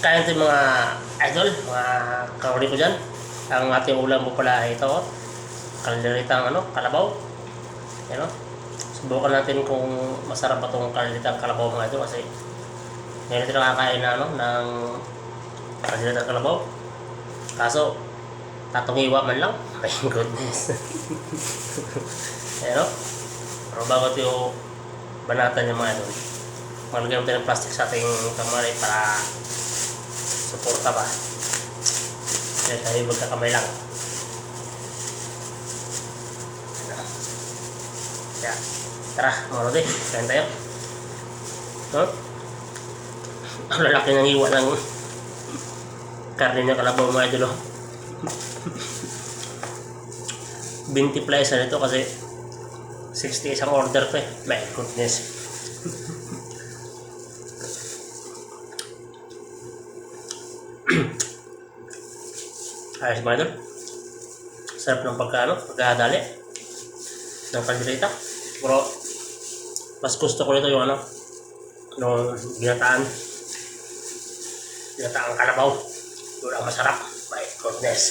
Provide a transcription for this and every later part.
kaya natin mga idol, mga karori ko dyan. Ang ating ulam po pala ay ito, oh. kalderitang ano, kalabaw. Yan o. Subukan natin kung masarap ba itong kalderitang kalabaw mga idol kasi ngayon natin nakakain na ano, ng kalderitang kalabaw. Kaso, tatungiwa man lang. My goodness. Ayan o. Pero bago ito banatan yung mga idol, malagyan natin ng plastic sa ating kamay para suporta ba. Kaya tayo magkakamay lang. Kaya, tara, mga lodi, kain tayo. Huh? Ang lalaki ng iwa ng karne ng kalabaw mga idol. oh. 20 plus na ito kasi 60 isang order ko eh. My goodness. Ayos mga idol. Sarap ng pagkaano, pagkadali. Ng kaldereta. Pero, mas gusto ko nito yung ano, nung ginataan. Ginataang kalabaw. Yun ang masarap. My goodness.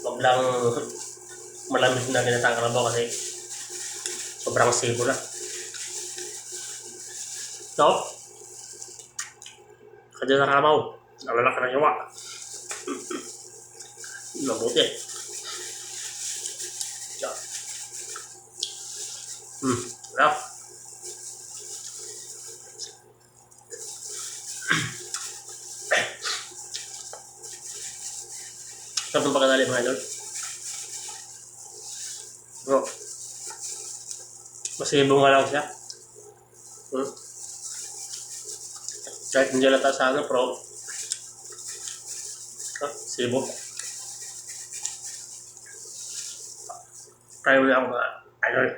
Huwag lang malamig na ginataang kalabaw kasi sobrang sibo na. So, kadya sa kalabaw. Ang lalaki ng yawa. Mabuti. So, hmm, sarap. Sarap ng pagkadali mga idol. Bro. Masibo nga lang siya. Hmm. Kahit hindi lata sa ano, pero ah, sibo. Try mo lang mga idol.